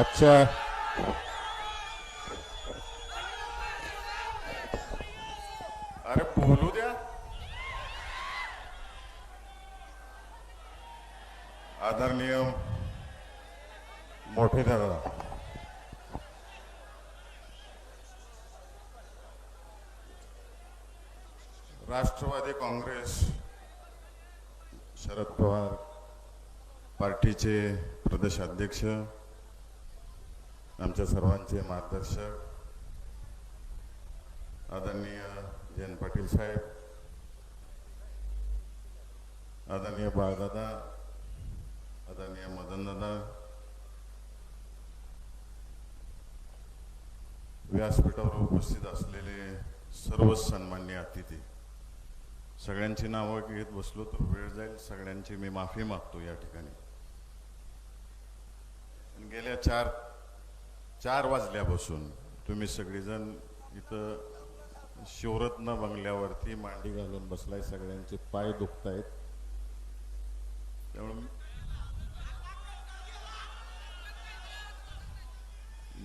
अच्छा. अरे बोलू द्या. आदरणीय मोठे दादा राष्ट्रवादी काँग्रेस शरद पवार पार्टीचे प्रदेशाध्यक्ष आमच्या सर्वांचे मार्गदर्शक आदरणीय जयंत पाटील साहेब आदरणीय बाळदादा आदरणीय मदनदादा व्यासपीठावर उपस्थित असलेले सर्व सन्मान्य अतिथी सगळ्यांची नावं घेत बसलो तर वेळ जाईल सगळ्यांची मी माफी मागतो या ठिकाणी. गेल्या चार चार वाजल्यापासून तुम्ही सगळेजण इथं शिवरत्न बंगल्यावरती मांडी घालून बसलाय सगळ्यांचे पाय दुखतायत. त्यामुळे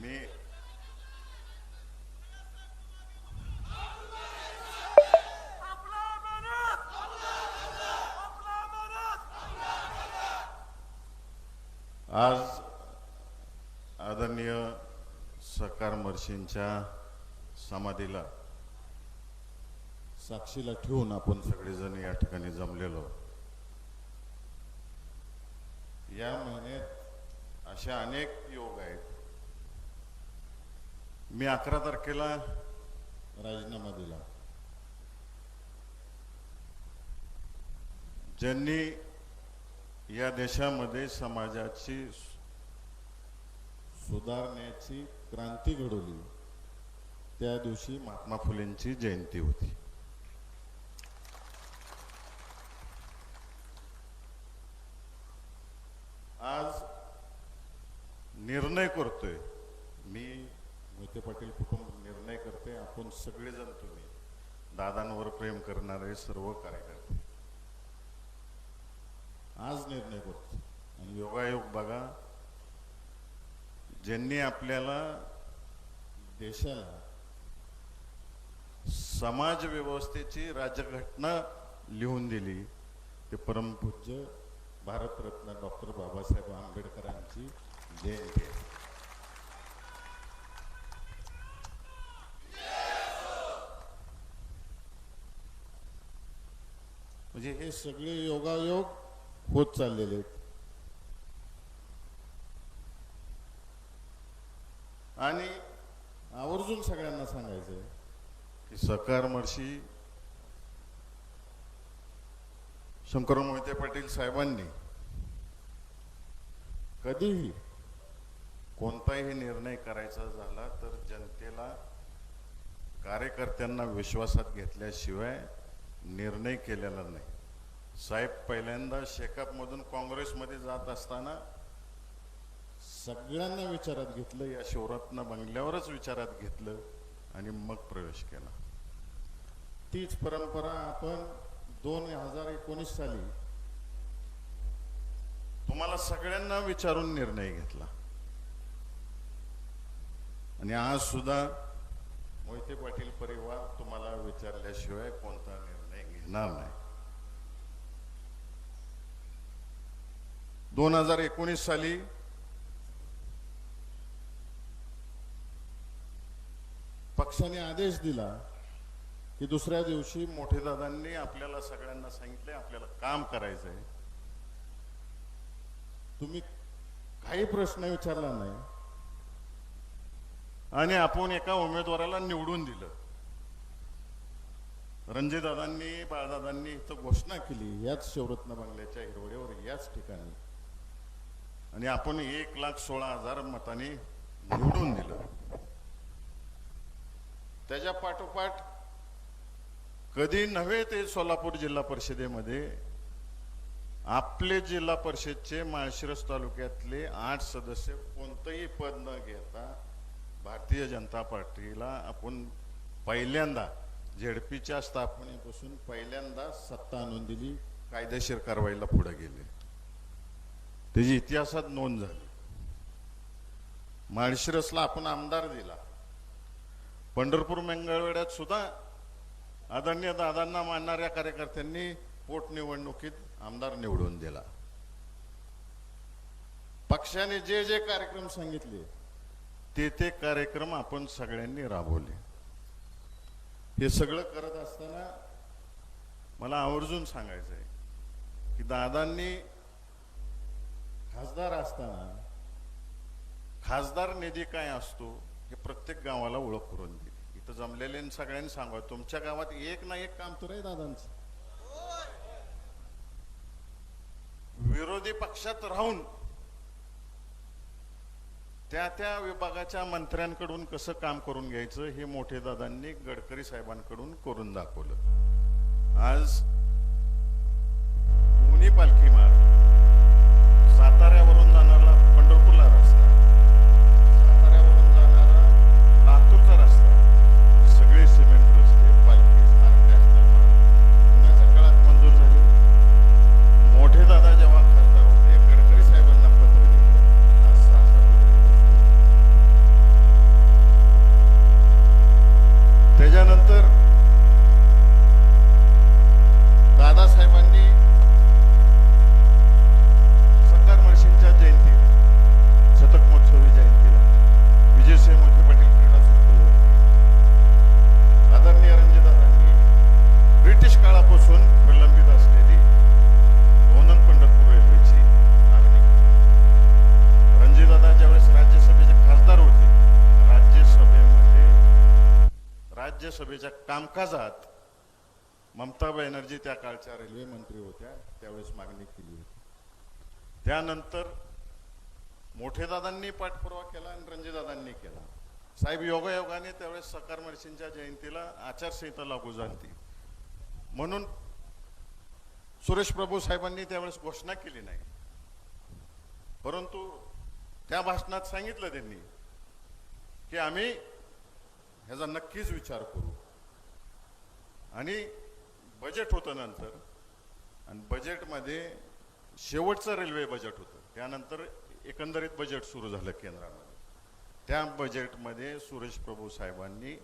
मी आज आदरणीय सकार समाधीला साक्षीला ठेवून आपण सगळेजण या ठिकाणी जमलेलो. या महिन्यात अशा अनेक योग आहेत. मी अकरा तारखेला राजीनामा दिला ज्यांनी या देशामध्ये समाजाची सुधारण्याची क्रांती घडवली. त्या दिवशी महात्मा फुलेंची जयंती होती. आज निर्णय करतोय. मी मोहिते पाटील कुटुंब निर्णय करते. आपण सगळेजण तुम्ही दादांवर प्रेम करणारे सर्व कार्यकर्ते. आज निर्णय करतो आणि योगायोग बघा ज्यांनी आपल्याला देशाला समाज व्यवस्थेची राज्यघटना लिहून दिली ते परमपूज्य भारतरत्न डॉक्टर बाबासाहेब आंबेडकरांची जयंती आहे. म्हणजे हे सगळे योगायोग होत चाललेले आहेत आणि आवर्जून सगळ्यांना सांगायचंय. की सकार मर्शी शंकरराव मोहिते पाटील साहेबांनी कधीही कोणताही निर्णय करायचा झाला तर जनतेला कार्यकर्त्यांना विश्वासात घेतल्याशिवाय निर्णय केलेला नाही. साहेब पहिल्यांदा शेकापमधून काँग्रेसमध्ये जात असताना सगळ्यांना विचारात घेतलं या शिवरत्न बंगल्यावरच विचारात घेतलं आणि मग प्रवेश केला. तीच परंपरा आपण दोन हजार एकोणीस साली तुम्हाला सगळ्यांना विचारून निर्णय घेतला. आणि आज सुद्धा मोहिते पाटील परिवार तुम्हाला विचारल्याशिवाय कोणता निर्णय घेणार नाही. दोन हजार एकोणीस साली पक्षाने आदेश दिला की दुसऱ्या दिवशी मोठे दादांनी आपल्याला सगळ्यांना सांगितले आपल्याला काम करायचंय. तुम्ही काही प्रश्न विचारला नाही. आणि आपण एका उमेदवाराला निवडून दिलं. रणजीदादांनी बाळदादांनी इथं घोषणा केली याच शिवरत्न बंगल्याच्या हिरवडीवर याच ठिकाणी. आणि आपण एक लाख सोळा हजार मताने निवडून दिलं. त्याच्या पाठोपाठ कधी नव्हे ते सोलापूर जिल्हा परिषदेमध्ये आपले जिल्हा परिषदचे माळशिरस तालुक्यातले आठ सदस्य कोणतंही पद न घेता भारतीय जनता पार्टीला आपण पहिल्यांदा झेडपीच्या स्थापनेपासून पहिल्यांदा सत्ता आणून दिली कायदेशीर कारवाईला पुढे गेले. त्याची इतिहासात नोंद झाली. माळशिरसला आपण आमदार दिला. पंढरपूर मंगळवेड्यात सुद्धा आदरणीय दादांना मानणाऱ्या कार्यकर्त्यांनी पोटनिवडणुकीत आमदार निवडून दिला. पक्षाने जे जे कार्यक्रम सांगितले ते ते कार्यक्रम आपण सगळ्यांनी राबवले. हे सगळं करत असताना मला आवर्जून सांगायचं आहे की दादांनी खासदार असताना खासदार निधी काय असतो हे प्रत्येक गावाला ओळख करून दिली. इथं जमलेले सगळ्यांनी सांगा तुमच्या गावात एक ना एक काम तर आहे दादांचं. विरोधी पक्षात राहून त्या त्या विभागाच्या मंत्र्यांकडून कसं काम करून घ्यायचं हे मोठे दादांनी गडकरी साहेबांकडून करून दाखवलं. आज मुनी पालखी मार्ग साताऱ्यावरून जाणारा पंढरपूरला रस्ता साताऱ्यावरून जाणारा लातूरचा रस्ता सगळे सिमेंट रस्ते पालखी मार्ग नॅशनल मार्ग उन्हाच्या काळात मंजूर झाले मोठे दादा जेव्हा खासदार होते गडकरी साहेबांना पत्र दिलं आज सहा सात पत्र त्याच्यानंतर दादासाहेबांनी सरदार महर्षींच्या जयंतीला शतक महोत्सवी जयंतीला विजयसिंह मोहिते पाटील क्रीडा संकुलावरती आदरणीय रणजितदादांनी ब्रिटिश काळापासून प्रलंबित असलेली लोणंद पंढरपूर रेल्वेची मागणी रणजितदादा ज्यावेळेस राज्यसभेचे खासदार होते राज्यसभेमध्ये राज्यसभेच्या कामकाजात जी त्या काळच्या रेल्वे मंत्री होत्या त्यावेळेस मागणी केली होती. त्यानंतर मोठे दादांनी पाठपुरावा केला आणि रणजीदादांनी केला. साहेब योगायोगाने त्यावेळेस सकार महर्षींच्या जयंतीला आचारसंहिता लागू झाली म्हणून सुरेश प्रभू साहेबांनी त्यावेळेस घोषणा केली नाही. परंतु त्या भाषणात सांगितलं त्यांनी की आम्ही ह्याचा नक्कीच विचार करू. आणि बजेट होतं नंतर. आणि बजेटमध्ये शेवटचं रेल्वे बजेट होतं. त्यानंतर एकंदरीत बजेट सुरू झालं केंद्रामध्ये. त्या बजेटमध्ये सुरेश प्रभू साहेबांनी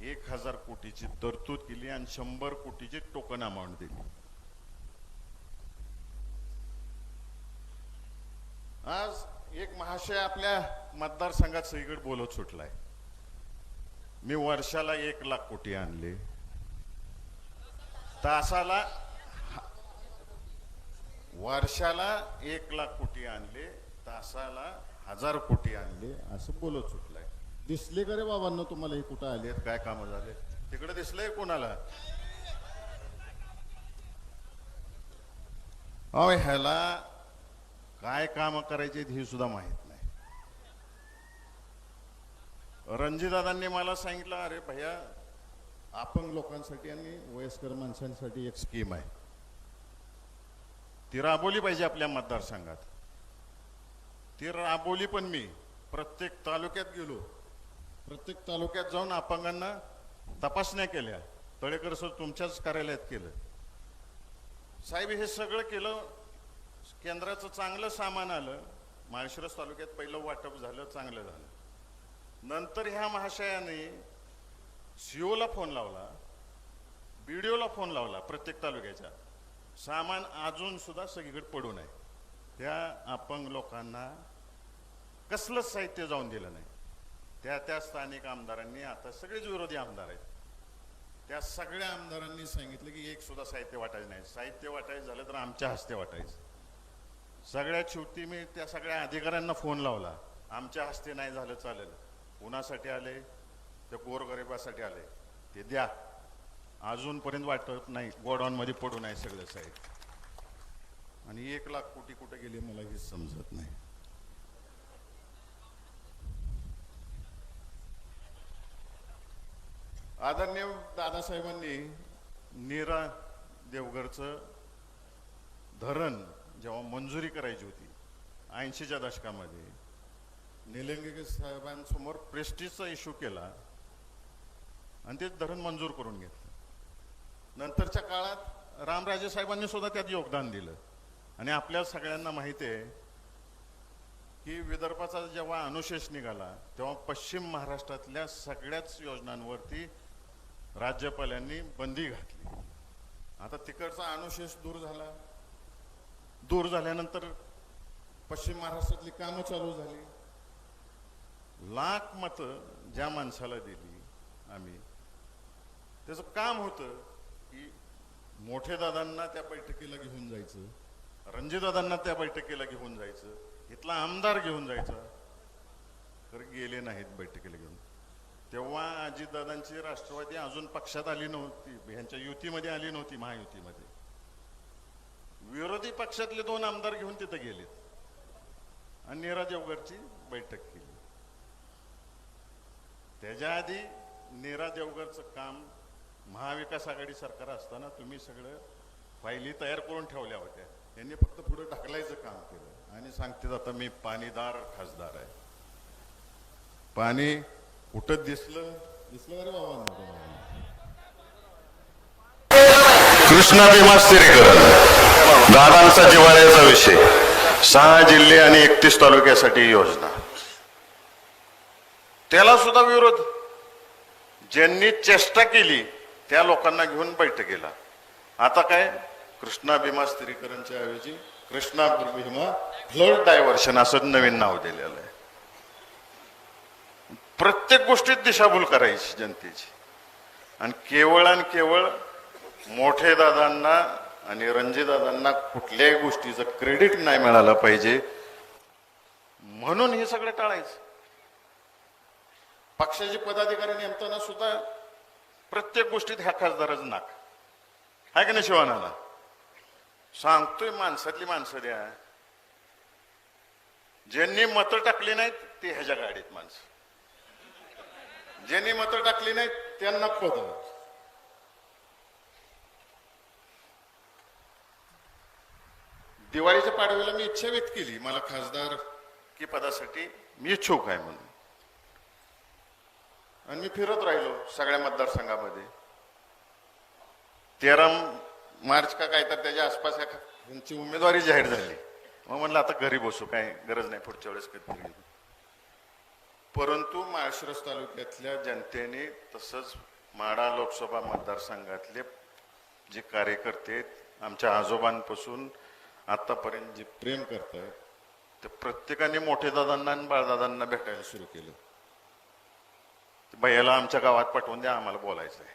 एक हजार कोटीची तरतूद केली आणि शंभर कोटीची टोकन अमाऊंट दिली. आज एक महाशय आपल्या मतदारसंघात सगळीकडे बोलत सुटलाय. मी वर्षाला एक लाख कोटी आणले. तासाला वर्षाला एक लाख कोटी आणले तासाला हजार कोटी आणले असं बोलत सुटलाय. दिसले का रे बाबांना तुम्हाला हे कुठं आले काय कामं झाले तिकडे दिसलंय कोणाला? अहो ह्याला काय काम करायचे हे सुद्धा माहीत नाही. रणजीदादांनी मला सांगितलं अरे भैया अपंग लोकांसाठी आणि वयस्कर माणसांसाठी एक स्कीम आहे. ती राबवली पाहिजे आपल्या मतदारसंघात. ती राबवली पण मी. प्रत्येक तालुक्यात गेलो. प्रत्येक तालुक्यात जाऊन अपंगांना तपासण्या केल्या. तळेकर सर तुमच्याच कार्यालयात केलं. साहेब हे सगळं केलं केंद्राचं चांगलं सामान आलं. माळशिरस तालुक्यात पहिलं वाटप झालं चांगलं झालं. नंतर ह्या महाशयाने सीओला फोन लावला बीडीओला फोन लावला प्रत्येक तालुक्याच्या. सामान अजून सुद्धा सगळीकडे पडून आहे त्या अपंग लोकांना कसलंच साहित्य जाऊन दिलं नाही. त्या त्या स्थानिक आमदारांनी आता सगळेच विरोधी आमदार आहेत. त्या सगळ्या आमदारांनी सांगितलं की एक सुद्धा साहित्य वाटायचं नाही. साहित्य वाटायचं झालं तर आमच्या हस्ते वाटायचं. सगळ्यात शेवटी मी त्या सगळ्या अधिकाऱ्यांना फोन लावला. आमच्या हस्ते नाही झालं चालेल. कुणासाठी आले? त्या गोरगरिबासाठी आले. ते द्या. अजूनपर्यंत वाटत नाही. गोडाऊनमध्ये पडू नाही सगळं साहेब. आणि एक लाख कोटी कुठे गेले मला हेच समजत नाही. आदरणीय दादासाहेबांनी नीरा देवगडचं धरण जेव्हा मंजुरी करायची होती ऐंशीच्या दशकामध्ये निलंगेकर साहेबांसमोर प्रेस्टिजचा इश्यू केला. आणि ते धरण मंजूर करून घेतलं. नंतरच्या काळात रामराजे साहेबांनी सुद्धा त्यात योगदान दिलं. आणि आपल्या सगळ्यांना माहिती आहे की विदर्भाचा जेव्हा अनुशेष निघाला तेव्हा पश्चिम महाराष्ट्रातल्या सगळ्याच योजनांवरती राज्यपालांनी बंदी घातली. आता तिकडचा अनुशेष दूर झाला. दूर झाल्यानंतर पश्चिम महाराष्ट्रातली कामं चालू झाली. लाख मतं ज्या माणसाला दिली आम्ही त्याचं काम होतं की मोठे दादांना त्या बैठकीला घेऊन जायचं रणजीदादांना त्या बैठकीला घेऊन जायचं इथला आमदार घेऊन जायचा. तर गेले नाहीत बैठकीला घेऊन. तेव्हा अजितदादांची राष्ट्रवादी अजून पक्षात आली नव्हती ह्यांच्या युतीमध्ये आली नव्हती महायुतीमध्ये. विरोधी पक्षातले दोन आमदार घेऊन तिथं गेलेत. आणि नीरा देवगडची बैठक केली. त्याच्या आधी नीरा देवगडचं काम महाविकास आघाडी सरकार असताना तुम्ही सगळं फायली तयार करून ठेवल्या होत्या. त्यांनी फक्त पुढे ढकलायचं काम केलं. आणि सांगते आता मी पाणीदार खासदार आहे. पाणी कुठं दिसलं? दिसलं अरे बाबा कृष्णा भीमा स्थिरीकरण दादांचा जिवाळ्याचा विषय. सहा जिल्हे आणि एकतीस तालुक्यासाठी योजना. त्याला सुद्धा विरोध. ज्यांनी चेष्टा केली त्या लोकांना घेऊन बैठकीला आता काय? कृष्णा भीमा स्थिरीकरणच्या ऐवजी कृष्णा भीमा फ्लड डायव्हर्शन असं नवीन नाव दिलेलं आहे. प्रत्येक गोष्टीत दिशाभूल करायची जनतेची. आणि केवळ आणि केवळ मोठे दादांना आणि रणजीदादांना कुठल्याही गोष्टीचं क्रेडिट नाही मिळालं पाहिजे. म्हणून हे सगळं टाळायचं. पक्षाचे पदाधिकारी नेमताना सुद्धा प्रत्येक गोष्टीत ह्या खासदारच नाक. आहे का नाही शिवानाला? सांगतोय माणसातली माणसं द्या. ज्यांनी मतं टाकली नाहीत ते ह्याच्या गाडीत माणसं. ज्यांनी मतं टाकली नाहीत त्यांना पद दिवाळीच्या पाडव्याला मी इच्छा व्यक्त केली मला खासदार की पदासाठी मी इच्छुक आहे म्हणून. आणि मी फिरत राहिलो सगळ्या मतदारसंघामध्ये. तेरा मार्च का काय तर त्याच्या आसपास या यांची उमेदवारी जाहीर झाली. मग म्हणलं आता घरी बसू काय गरज नाही पुढच्या वेळेस कधी परंतु माळशिरस तालुक्यातल्या जनतेने तसंच माडा लोकसभा मतदारसंघातले जे कार्यकर्ते आहेत, आमच्या आजोबांपासून आतापर्यंत जे प्रेम करतात ते प्रत्येकाने मोठे दादांना आणि बाळदादांना भेटायला सुरू केलं. भैयाला आमच्या गावात पाठवून द्या आम्हाला बोलायचं आहे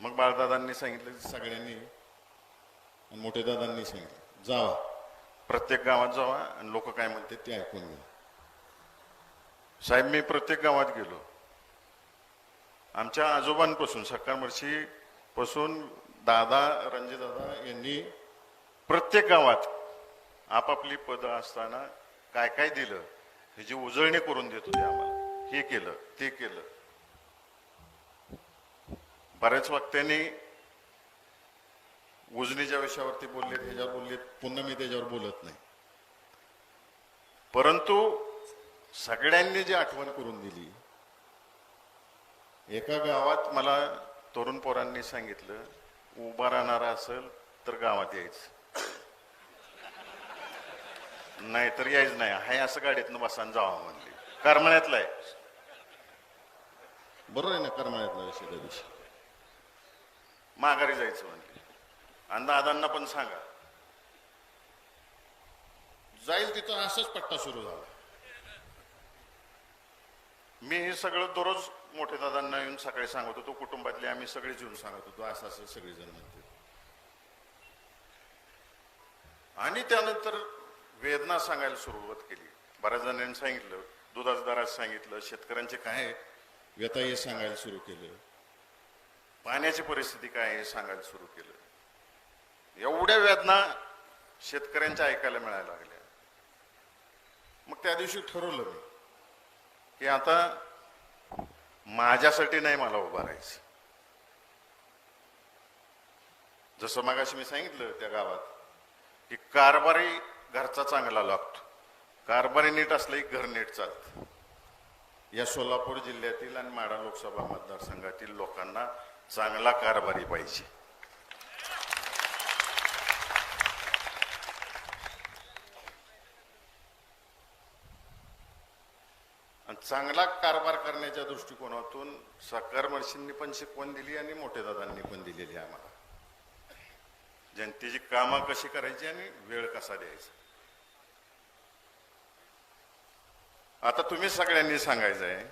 मग बाळदादांनी सांगितलं की सगळ्यांनी आणि मोठे दादांनी सांगितलं जावा. प्रत्येक गावात जावा आणि लोक काय म्हणते ते ऐकून घ्या. साहेब मी प्रत्येक गावात गेलो. आमच्या आजोबांपासून सकाळमर्शी पासून दादा रणजितदादा यांनी प्रत्येक गावात आपापली पदं असताना काय काय दिलं ह्याची उजळणी करून देत होते आम्हाला. हे केलं ते केलं. बऱ्याच वक्त्यांनी उजनीच्या विषयावरती बोलले ह्याच्यावर बोललेत पुन्हा मी त्याच्यावर बोलत नाही. परंतु सगळ्यांनी जी आठवण करून दिली एका गावात मला तरुण पोरांनी सांगितलं उभा राहणारा असेल तर गावात यायचं. नाहीतर यायचं यायच नाही हाय असं गाडीतनं बसान जावा म्हणली. करमण्यातलं आहे. बरोबर आहे ना करमण्यातला विषय त्या दिवशी. माघारी जायचं म्हणली आणि दादांना पण सांगा. जाईल तिथं असाच पट्टा सुरू झाला. मी हे सगळं दररोज मोठे दादांना येऊन सकाळी सांगत होतो कुटुंबातले आम्ही सगळेच येऊन सांगत होतो असं असं सगळेजण म्हणते. आणि त्यानंतर वेदना सांगायला सुरुवात केली. बऱ्याच जणांनी सांगितलं दुधाच्या दरात सांगितलं शेतकऱ्यांचे काय व्यथा हे सांगायला सुरू केलं. पाण्याची परिस्थिती काय आहे हे सांगायला सुरू केलं. एवढ्या वेदना शेतकऱ्यांच्या ऐकायला मिळायला लागल्या. मग त्या दिवशी ठरवलं मी की आता माझ्यासाठी नाही मला उभं राहायचं. जसं मगाशी मी सांगितलं त्या गावात की कारभारी घरचा चांगला लागतो. कारभारी नीट असलं की घर नीट चालतं. या सोलापूर जिल्ह्यातील आणि माडा लोकसभा मतदारसंघातील लोकांना चांगला कारभारी पाहिजे. चांगला कारभार करण्याच्या दृष्टिकोनातून सरकार मर्षींनी पण शिकवण दिली आणि मोठे दादांनी पण दिलेली आहे आम्हाला. जनतेची कामं कशी करायची आणि वेळ कसा द्यायचा? आता तुम्ही सगळ्यांनी सांगायचं आहे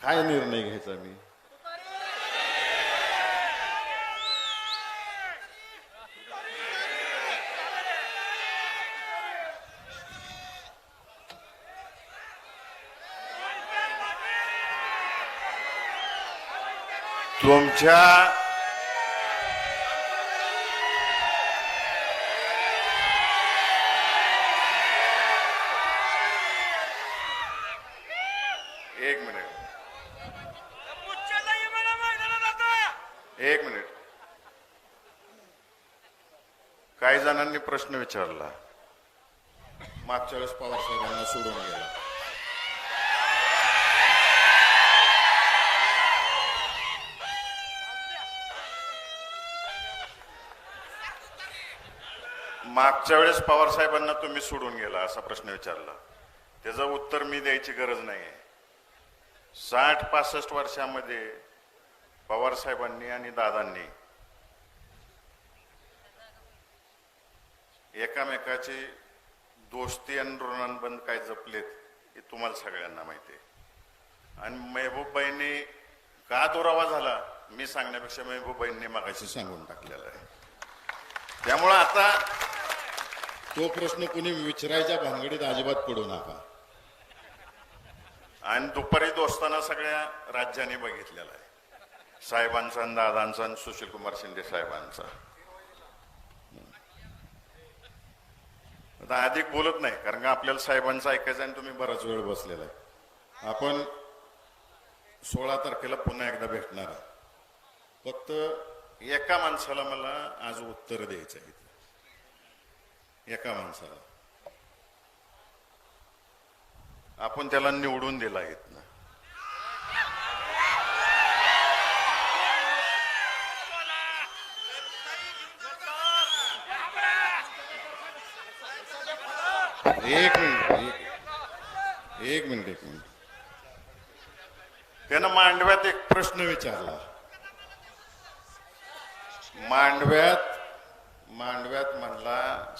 काय निर्णय घ्यायचा मी? तुमच्या प्रश्न विचारला. मागच्या वेळेस पवार साहेबांना सोडून गेला. मागच्या वेळेस पवार साहेबांना तुम्ही सोडून गेला असा प्रश्न विचारला. त्याचं उत्तर मी द्यायची गरज नाही साठ पासष्ट वर्षामध्ये पवार साहेबांनी आणि दादांनी एकामेकाची दोस्ती आणि ऋणांबंद काय जपलेत हे तुम्हाला सगळ्यांना माहिती आहे. आणि मेहबूबबाईंनी का दुरावा झाला मी सांगण्यापेक्षा मेहबूबबाईंनी मागाशी सांगून टाकलेला आहे. त्यामुळं आता तो प्रश्न कुणी विचारायच्या भानगडीत अजिबात पडू नका. आणि दुपारी दोस्ताना सगळ्या राज्याने बघितलेला आहे. साहेबांचा दादांचा आणि सुशील कुमार शिंदे साहेबांचा. आता अधिक बोलत नाही कारण का आपल्याला साहेबांचं ऐकायचं आणि तुम्ही बराच वेळ बसलेला आहे. आपण सोळा तारखेला पुन्हा एकदा भेटणार आहे. फक्त एका माणसाला मला आज उत्तर द्यायचं आहे एका माणसाला. आपण त्याला निवडून दिला आहेत ना एक मिनिट एक- एक मिनिट एक मिनिट. त्यानं मांडव्यात एक प्रश्न विचारला. मांडव्यात मांडव्यात म्हणला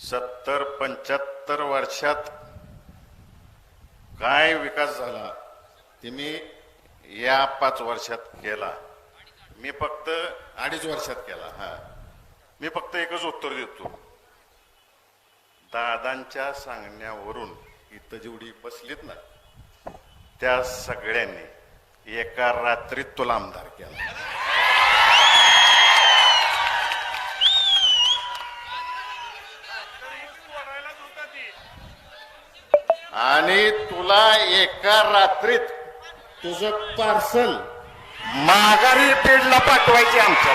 सत्तर पंच्याहत्तर वर्षात काय विकास झाला? ते मी या पाच वर्षात केला. मी फक्त अडीच वर्षात केला हा. मी फक्त एकच उत्तर देतो. दादांच्या सांगण्यावरून इथं जेवढी बसलीत ना त्या सगळ्यांनी एका रात्रीत तुला आमदार केला. आणि तुला एका रात्रीत तुझं पार्सल माघारी पेडला पाठवायचे आमच्या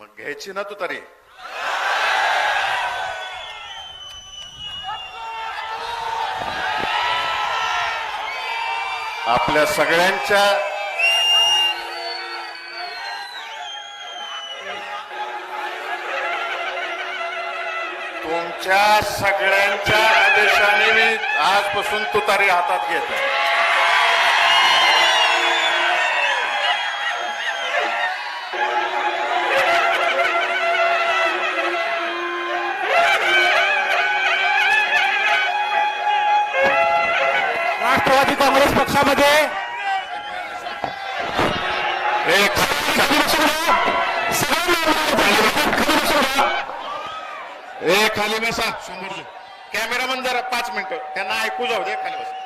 मग घ्यायची ना तू तरी. आपल्या सगळ्यांच्या तुमच्या सगळ्यांच्या आदेशाने मी आजपासून तुतारी हातात घेतो राष्ट्रवादी काँग्रेस पक्षामध्ये एक खाली बसून घ्या. बसा. समोर कॅमेरामन जरा पाच मिनिटं. त्यांना ऐकू जाऊ दे खाली बसा.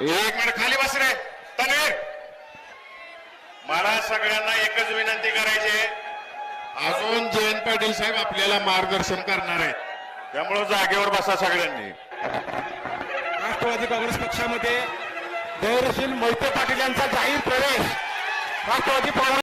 एक मिनिट खाली बस रे. तनवीर. मला सगळ्यांना एकच विनंती करायची अजून जयंत पाटील साहेब आपल्याला मार्गदर्शन करणार आहेत. त्यामुळं जागेवर बसा सगळ्यांनी. राष्ट्रवादी काँग्रेस पक्षामध्ये धैर्यशील मोहिते पाटील यांचा जाहीर प्रवेश. राष्ट्रवादी काँग्रेस